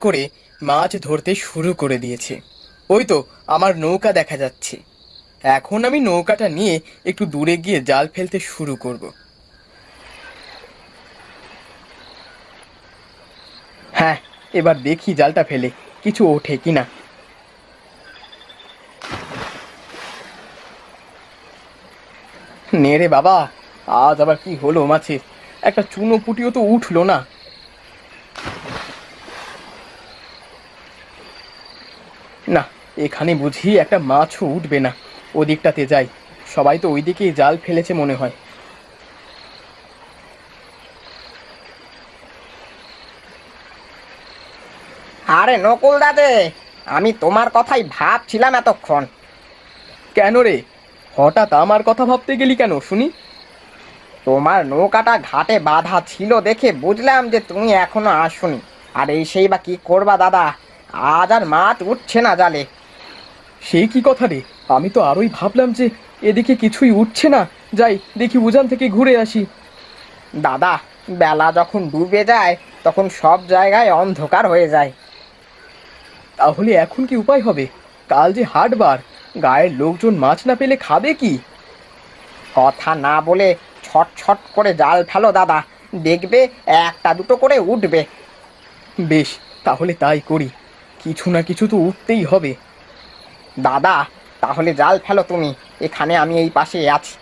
করে মাছ ধরতে শুরু করে দিয়েছে। ওই তো আমার নৌকা দেখা যাচ্ছে। এখন আমি নৌকাটা নিয়ে একটু দূরে গিয়ে জাল ফেলতে শুরু করব। হ্যাঁ এবার দেখি জালটা ফেলে কিছু ওঠে কিনা। নে রে বাবা, আজ আবার কি হলো মাছের একটা চুনো পুটিও তো উঠল না না এখানে বুঝি একটা মাছও উঠবে না। ওদিকটাতে যাই। সবাই তো ওইদিকেই জাল ফেলেছে মনে হয়। আরে নকুল দাদে আমি তোমার কথাই ভাবছিলাম এতক্ষণ। কেন রে? হঠাৎ আমার কথা ভাবতে গেলি কেন শুনি? তোমার নৌকাটা ঘাটে বাঁধা ছিল দেখে বুঝলাম যে তুমি এখনও আসোনি। আর এই সেই বা কি করবা দাদা? আজ আর মাছ উঠছে না জালে। সেই কি কথা রে? আমি তো আরোই ভাবলাম যে এদিকে কিছুই উঠছে না। যাই দেখি উজান থেকে ঘুরে আসি। দাদা বেলা যখন ডুবে যায় তখন সব জায়গায় অন্ধকার হয়ে যায়। তাহলে এখন কি উপায় হবে? কাল যে হাটবার গায়ের লোকজন মাছ না পেলে খাবে কি? কথা না বলে ছট ছট করে জাল ফেলো দাদা। দেখবে একটা দুটো করে উঠবে। বেশ তাহলে তাই করি। কিছু না কিছু তো উঠতেই হবে। দাদা, তাহলে জাল ফেলো তুমি। এখানে আমি এই পাশে আছি।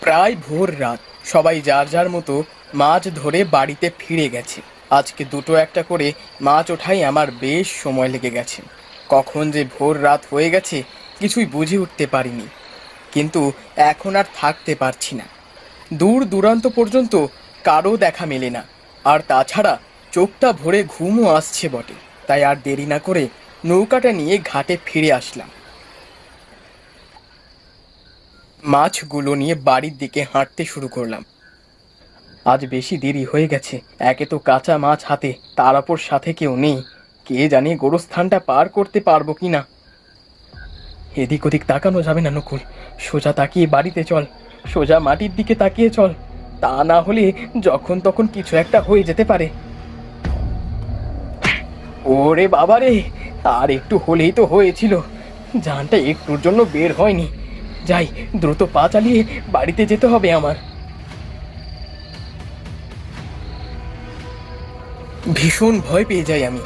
প্রায় ভোর রাত, সবাই যার যার মতো মাছ ধরে বাড়িতে ফিরে গেছে। আজকে দুটো একটা করে মাছ ওঠাই আমার বেশ সময় লেগে গেছে। কখন যে ভোর রাত হয়ে গেছে, কিছুই বুঝে উঠতে পারিনি। কিন্তু এখন আর থাকতে পারছি না। দূর দূরান্ত পর্যন্ত কারও দেখা মেলে না। আর তাছাড়া চোখটা ভরে ঘুমও আসছে বটে, তাই আর দেরি না করে নৌকাটা নিয়ে ঘাটে ফিরে আসলাম। মাছগুলো নিয়ে বাড়ির দিকে হাঁটতে শুরু করলাম। আজ বেশি দেরি হয়ে গেছে, একে তো কাঁচা মাছ হাতে, তার ওপর সাথে কেউ নেই, কে জানে গোরস্থানটা পার করতে পারব কি না। এদিক ওদিক তাকানো যাবে না নকুল, সোজা তাকিয়ে বাড়িতে চল, সোজা মাটির দিকে তাকিয়ে চল। তা না হলে যখন তখন কিছু একটা হয়ে যেতে পারে। ওরে বাবা রে, আর একটু হলেই তো হয়েছিল। জানটা একটুর জন্য বের হয়নি। যাই, দ্রুত পা চালিয়ে বাড়িতে যেতে হবে আমার। ভীষণ ভয় পেয়ে যাই আমি।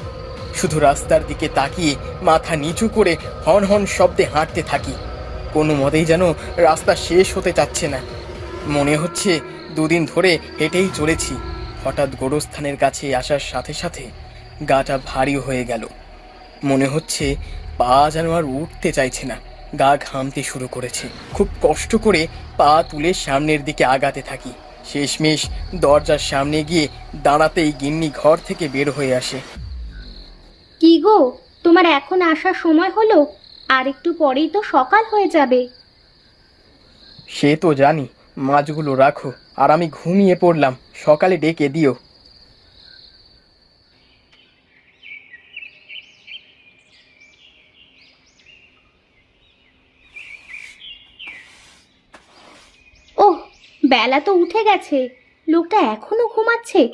শুধু রাস্তার দিকে তাকিয়ে মাথা নিচু করে হন হন শব্দে হাঁটতে থাকি। কোনো মতেই যেন রাস্তা শেষ হতে চাচ্ছে না। মনে হচ্ছে দুদিন ধরে হেঁটেই চলেছি। হঠাৎ গোরস্থানের কাছে আসার সাথে সাথে গাটা ভারী হয়ে গেল। মনে হচ্ছে পা যেন আর উঠতে চাইছে না। গা ঘামতে শুরু করেছে। খুব কষ্ট করে পা তুলে সামনের দিকে আগাতে থাকি। শেষমেশ দরজার সামনে গিয়ে দাঁড়াতেই গিন্নি ঘর থেকে বের হয়ে আসে। কি গো তোমার এখন আসার সময় হলো? আর একটু পরেই তো সকাল হয়ে যাবে। সে তো জানি মাছগুলো রাখো, আর আমি ঘুমিয়ে পড়লাম। সকালে ডেকে দিও। ওহ, বেলা তো উঠে গেছে। লোকটা এখনও ঘুমাচ্ছে?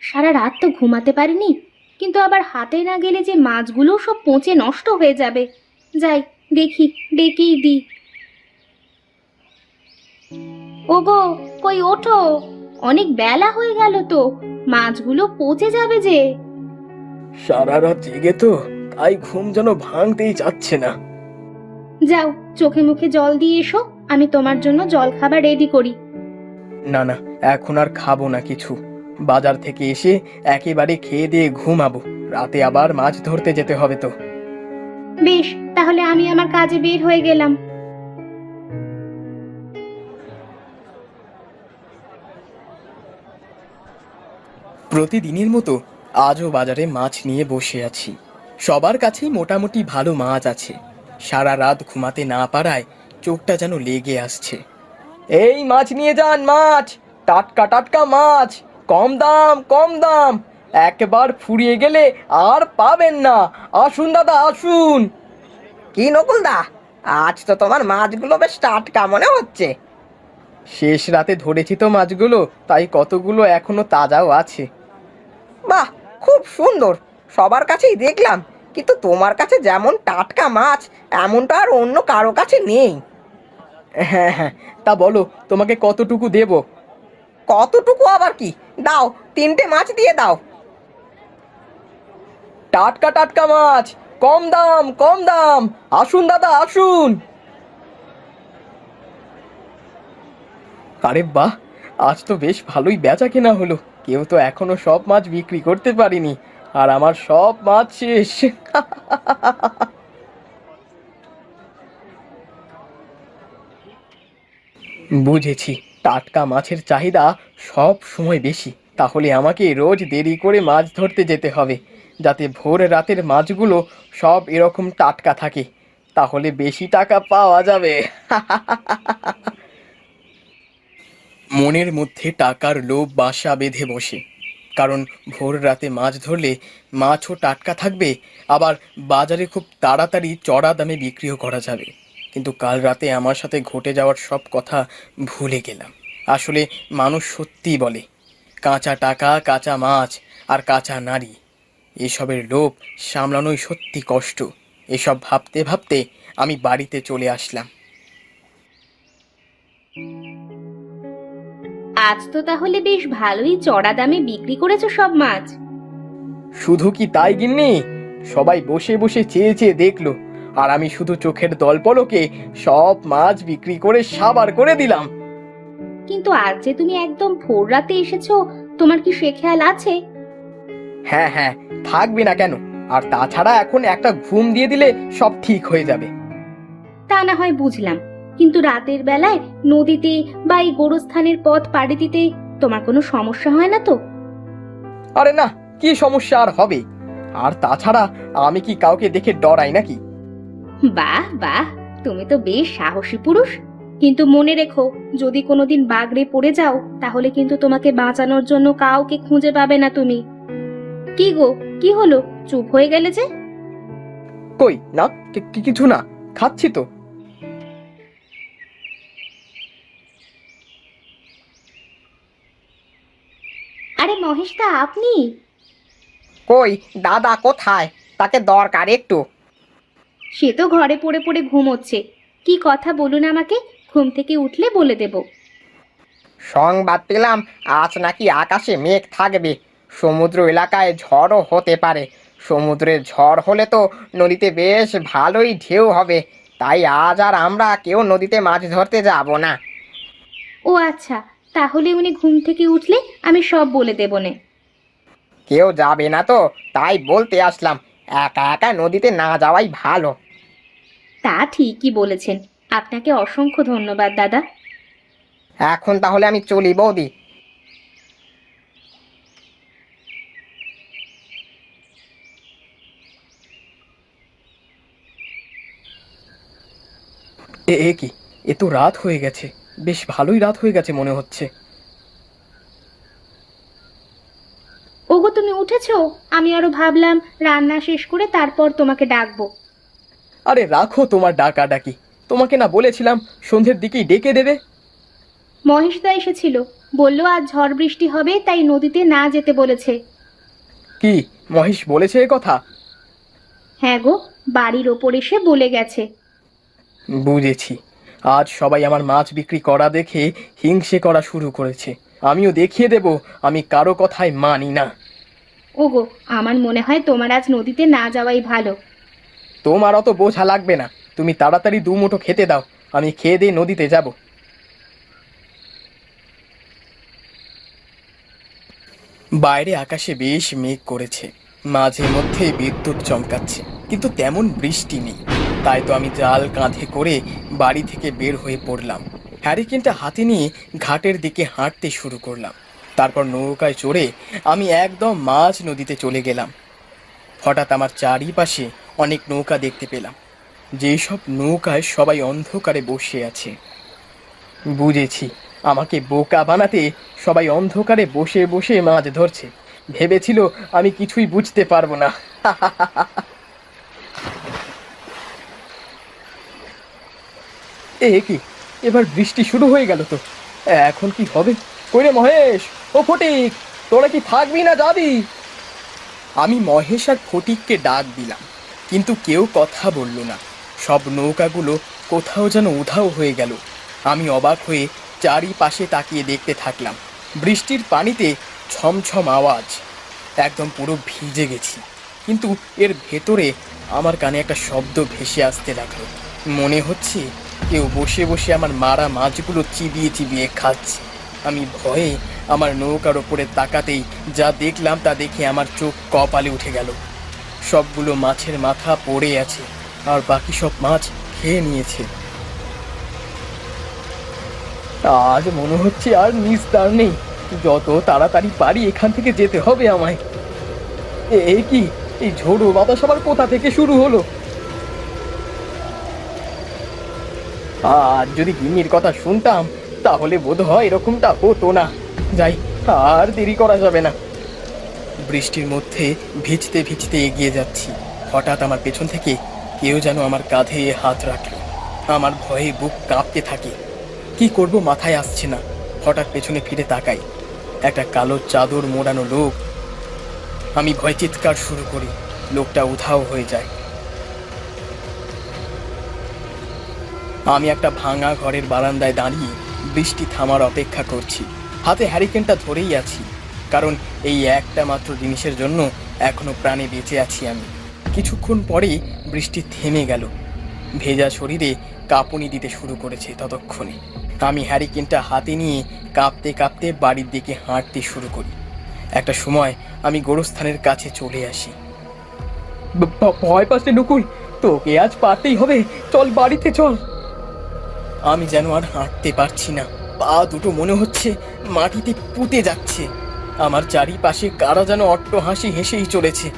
সারা রাত তো ঘুমাতে পারিনি। কিন্তু আবার হাতে না গেলে যে মাছগুলো সব পচে নষ্ট হয়ে যাবে। যাই, দেখি, ডেকেই দি ওগো কই ওঠো। অনেক বেলা হয়ে গেল তো মাছগুলো পচে যাবে যে। সারা রাত জেগে তো তাই ঘুম যেন ভাঙতেই চাচ্ছে না। যাও চোখে মুখে জল দিয়ে এসো আমি তোমার জন্য জল খাবার রেডি করি। না না এখন আর খাব না কিছু। বাজার থেকে এসে একেবারে খেয়ে দিয়ে ঘুমাবো। রাতে আবার মাছ ধরতে যেতে হবে তো। বেশ তাহলে আমি আমার কাজে বের হয়ে গেলাম। প্রতিদিনের মতো আজও বাজারে মাছ নিয়ে বসে আছি। সবার কাছেই মোটামুটি ভালো মাছ আছে। সারা রাত ঘুমাতে না পারায় চোখটা যেন লেগে আসছে। এই মাছ নিয়ে যান মাছ! টাটকা টাটকা মাছ! কম দাম কম দাম! একবার ফুরিয়ে গেলে আর পাবেন না। আসুন দাদা আসুন! কি নকুল দা আজ তো তোমার মাছগুলো বেশ টাটকা মনে হচ্ছে। শেষ রাতে ধরেছি তো মাছগুলো তাই কতগুলো এখনও তাজাও আছে। বাহ, খুব সুন্দর। সবার কাছেই দেখলাম, কিন্তু তোমার কাছে যেমন টাটকা মাছ, এমনটা আর অন্য কারও কাছে নেই। হ্যাঁ হ্যাঁ তা বলো, তোমাকে কতটুকু দেব? কতটুকু আবার কি? দাও, তিনটে মাছ দিয়ে দাও। টাটকা টাটকা মাছ, কম দাম কম দাম। আসুন, দাদা, আসুন। আরে বাহ, আজ তো বেশ ভালোই বেচা কেনা হলো। কেউ তো এখনও সব মাছ বিক্রি করতে পারিনি। আর আমার সব মাছ শেষ। বুঝেছি, টাটকা মাছের চাহিদা সব সময় বেশি। তাহলে আমাকে রোজ দেরি করে মাছ ধরতে যেতে হবে, যাতে ভোর রাতের মাছগুলো সব এরকম টাটকা থাকে। তাহলে বেশি টাকা পাওয়া যাবে। মনের মধ্যে টাকার লোভ বাসা বেঁধে বসে। কারণ ভোর রাতে মাছ ধরলে মাছও টাটকা থাকবে, আবার বাজারে খুব তাড়াতাড়ি চড়া দামে বিক্রিও করা যাবে। কিন্তু কাল রাতে আমার সাথে ঘটে যাওয়ার সব কথা ভুলে গেলাম। আসলে মানুষ সত্যিই বলে, কাঁচা টাকা, কাঁচা মাছ আর কাঁচা নারী, এসবের লোভ সামলানোই সত্যি কষ্ট। এসব ভাবতে ভাবতে আমি বাড়িতে চলে আসলাম। আজ তো তাহলে বেশ ভালোই চড়া দামে বিক্রি করেছ সব মাছ। শুধু কি তাই গিন্নি? সবাই বসে বসে চেয়ে চেয়ে দেখল আর আমি শুধু চোখের দলপলকে সব মাছ বিক্রি করে সাবার করে দিলাম। কিন্তু আজ যে তুমি একদম ভোর রাতে এসেছ তোমার কি সে খেয়াল আছে? হ্যাঁ হ্যাঁ থাকবে না কেন আর তাছাড়া এখন একটা ঘুম দিয়ে দিলে সব ঠিক হয়ে যাবে। তা না হয় বুঝলাম কিন্তু রাতের বেলায় নদীতে বা এই গোরস্থানের পথ পাড়ি দিতে তোমার কোনো সমস্যা হয় না তো? আরে না কি সমস্যা আর হবে? আর তাছাড়া আমি কি কাউকে দেখে ডরাই নাকি? বাহ বাহ তুমি তো বেশ সাহসী পুরুষ। কিন্তু মনে রেখো যদি কোনোদিন বাগড়ে পড়ে যাও তাহলে কিন্তু তোমাকে বাঁচানোর জন্য কাউকে খুঁজে পাবে না তুমি। কি গো কি হলো? চুপ হয়ে গেলে যে? কই না কিছু না খাচ্ছি তো। আরে মহেশদা আপনি? কই দাদা কোথায়? তাকে দরকার একটু। সে তো ঘরে পড়ে পড়ে ঘুমোচ্ছে। কি কথা বলুন আমাকে ঘুম থেকে উঠলে বলে দেব। সংবাদ পেলাম আজ নাকি আকাশে মেঘ থাকবে। সমুদ্র এলাকায় ঝড়ও হতে পারে। সমুদ্রে ঝড় হলে তো নদীতে বেশ ভালোই ঢেউ হবে। তাই আজ আর আমরা কেউ নদীতে মাছ ধরতে যাব না। ও আচ্ছা তাহলে উনি ঘুম থেকে উঠলে আমি সব বলে দেব নে। কেউ যাবে না তো তাই বলতে আসলাম একা একা নদীতে না যাওয়াই ভালো। তা ঠিকই বলেছেন আপনাকে অসংখ্য ধন্যবাদ দাদা। এখন তাহলে আমি চলি বৌদি। এ এ কি? এ তো রাত হয়ে গেছে। বেশ ভালোই রাত হয়ে গেছে মনে হচ্ছে। ওগো তুমি উঠেছো? আমি আরও ভাবলাম রান্না শেষ করে তারপর তোমাকে ডাকবো। আরে রাখো তোমার ডাকা ডাকি তোমাকে না বলেছিলাম সন্ধ্যের দিকেই ডেকে দেবে। মহেশদা এসেছিল। বলল আজ ঝড় বৃষ্টি হবে তাই নদীতে না যেতে বলেছে। কি? মহেশ বলেছে এ কথা? হ্যাঁ গো বাড়ির ওপর এসে বলে গেছে। বুঝেছি। আজ সবাই আমার মাছ বিক্রি করা দেখে হিংসে করা শুরু করেছে। আমিও দেখিয়ে দেব আমি কারও কথায় মানি না। ওগো আমার মনে হয় তোমার আজ নদীতে না যাওয়াই ভালো। তোমার অত বোঝা লাগবে না। তুমি তাড়াতাড়ি দু মুঠো খেতে দাও আমি খেয়ে দিয়ে নদীতে যাব। বাইরে আকাশে বেশ মেঘ করেছে। মাঝে মধ্যে বিদ্যুৎ চমকাচ্ছে কিন্তু তেমন বৃষ্টি নেই। তাই তো আমি জাল কাঁধে করে বাড়ি থেকে বের হয়ে পড়লাম। হ্যারিকেনটা হাতে নিয়ে ঘাটের দিকে হাঁটতে শুরু করলাম। তারপর নৌকায় চড়ে আমি একদম মাঝ নদীতে চলে গেলাম। হঠাৎ আমার চারিপাশে অনেক নৌকা দেখতে পেলাম। যেসব নৌকায় সবাই অন্ধকারে বসে আছে। বুঝেছি, আমাকে বোকা বানাতে সবাই অন্ধকারে বসে বসে মাছ ধরছে। ভেবেছিল আমি কিছুই বুঝতে পারব না। এ কি? এবার বৃষ্টি শুরু হয়ে গেল তো। এখন কি হবে? কইরে মহেশ? ও ফটিক, তোরা কি থাকবি না যাবি? আমি মহেশ আর ফটিককে ডাক দিলাম, কিন্তু কেউ কথা বলল না। সব নৌকাগুলো কোথাও যেন উধাও হয়ে গেল। আমি অবাক হয়ে চারিপাশে তাকিয়ে দেখতে থাকলাম। বৃষ্টির পানিতে ছমছম আওয়াজ, একদম পুরো ভিজে গেছি। কিন্তু এর ভেতরে আমার কানে একটা শব্দ ভেসে আসতে লাগল। মনে হচ্ছে কেউ বসে বসে আমার মারা মাছগুলো চিবিয়ে চিবিয়ে খাচ্ছে। আমি ভয়ে আমার নৌকার ওপরে তাকাতেই যা দেখলাম তা দেখে আমার চোখ কপালে উঠে গেল। সবগুলো মাছের মাথা পড়ে আছে আর বাকি সব মাছ খেয়ে নিয়েছে। আজ মনে হচ্ছে আর নিস্তার নেই যত তাড়াতাড়ি পারি এখান থেকে যেতে হবে আমায়। এ- কি? এই ঝোড়ো বাতাস আবার কোথা থেকে শুরু হলো? আর যদি গিন্নির কথা শুনতাম, তাহলে বোধ হয় এরকমটা হতো না। যাই, আর দেরি করা যাবে না। বৃষ্টির মধ্যে ভিজতে ভিজতে এগিয়ে যাচ্ছি। হঠাৎ আমার পেছন থেকে কেউ যেন আমার কাঁধে হাত রাখল। আমার ভয়ে বুক কাঁপতে থাকে। কি করব মাথায় আসছে না। হঠাৎ পেছনে ফিরে তাকাই। একটা কালো চাদর মোড়ানো লোক। আমি ভয় চিৎকার শুরু করি। লোকটা উধাও হয়ে যায়। আমি একটা ভাঙা ঘরের বারান্দায় দাঁড়িয়ে বৃষ্টি থামার অপেক্ষা করছি। হাতে হ্যারিকেনটা ধরেই আছি, কারণ এই একটা মাত্র জিনিসের জন্য এখনও প্রাণে বেঁচে আছি আমি। কিছুক্ষণ পরেই বৃষ্টি থেমে গেল। ভেজা শরীরে কাঁপুনি দিতে শুরু করেছে ততক্ষণে। আমি হ্যারিকেনটা হাতে নিয়ে কাঁপতে কাঁপতে বাড়ির দিকে হাঁটতে শুরু করি। একটা সময় আমি গোরস্থানের কাছে চলে আসি। ভয় পাচ্ছে নকুল! তোকে আজ পারতেই হবে। চল বাড়িতে চল। আমি যেন আর হাঁটতে পারছি না। পা দুটো মনে হচ্ছে মাটিতে পুঁতে যাচ্ছে। আমার চারিপাশে কারা যেন অট্ট হাসি হেসেই চলেছে।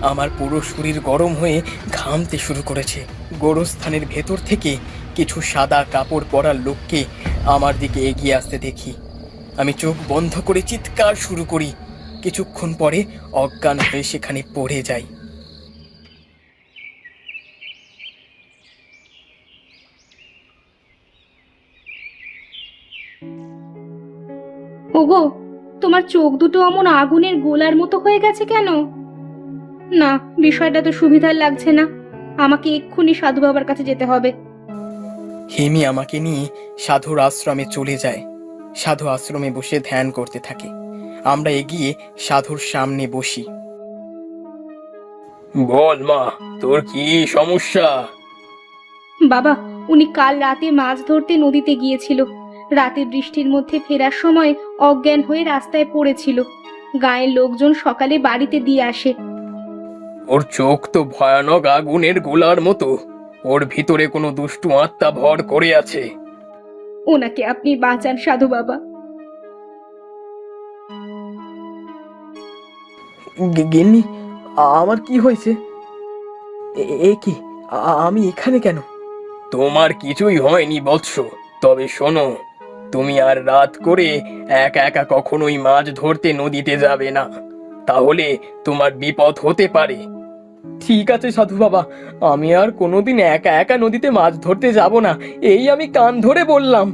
আমার পুরো শরীর গরম হয়ে ঘামতে শুরু করেছে। গোরস্থানের ভেতর থেকে কিছু সাদা কাপড় পরা লোককে আমার দিকে এগিয়ে আসতে দেখি। আমি চোখ বন্ধ করে চিৎকার শুরু করি। কিছুক্ষণ পরে অজ্ঞান হয়ে সেখানে পড়ে যাই। ওগো তোমার চোখ দুটো অমন আগুনের গোলার মতো হয়ে গেছে কেন? না বিষয়টা তো সুবিধার লাগছে না। আমাকে এক্ষুনি সাধু বাবার কাছে যেতে হবে। হেমি আমাকে নিয়ে সাধুর আশ্রমে চলে যায়। সাধু আশ্রমে বসে ধ্যান করতে থাকে। আমরা এগিয়ে সাধুর সামনে বসি। বল মা তোর কি সমস্যা? বাবা উনি কাল রাতে মাছ ধরতে নদীতে গিয়েছিল। রাতে বৃষ্টির মধ্যে ফেরার সময় অজ্ঞান হয়ে রাস্তায় পড়েছিল। গায়ের লোকজন সকালে বাড়িতে দিয়ে আসে। ওর চোখ তো ভয়ানক আগুনের গোলার মতো। ওর ভিতরে কোনো দুষ্টু আত্মা ভর করে আছে। ওনাকে আপনি বাঁচান সাধু বাবা। গিন্নি আমার কি হয়েছে? এ কি? আমি এখানে কেন? তোমার কিছুই হয়নি বৎস। তবে শোনো তুমি আর রাত করে একা একা কখনোই মাছ ধরতে নদীতে যাবে না। তাহলে তোমার বিপদ হতে পারে। ঠিক আছে সাধু বাবা, আমি আর কোনোদিন একা একা নদীতে মাছ ধরতে যাব না, এই আমি কান ধরে বললাম।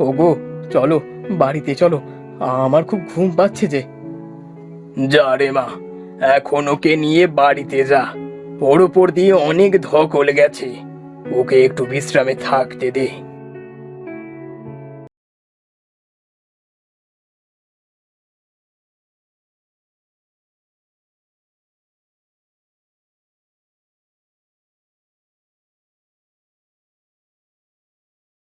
ওগো, চলো, বাড়িতে চলো, আমার খুব ঘুম পাচ্ছে যে। যা রে মা, এখন ওকে নিয়ে বাড়িতে যা। ওর উপর দিয়ে অনেক ধকল গেছে। ওকে একটু বিশ্রামে থাকতে দে।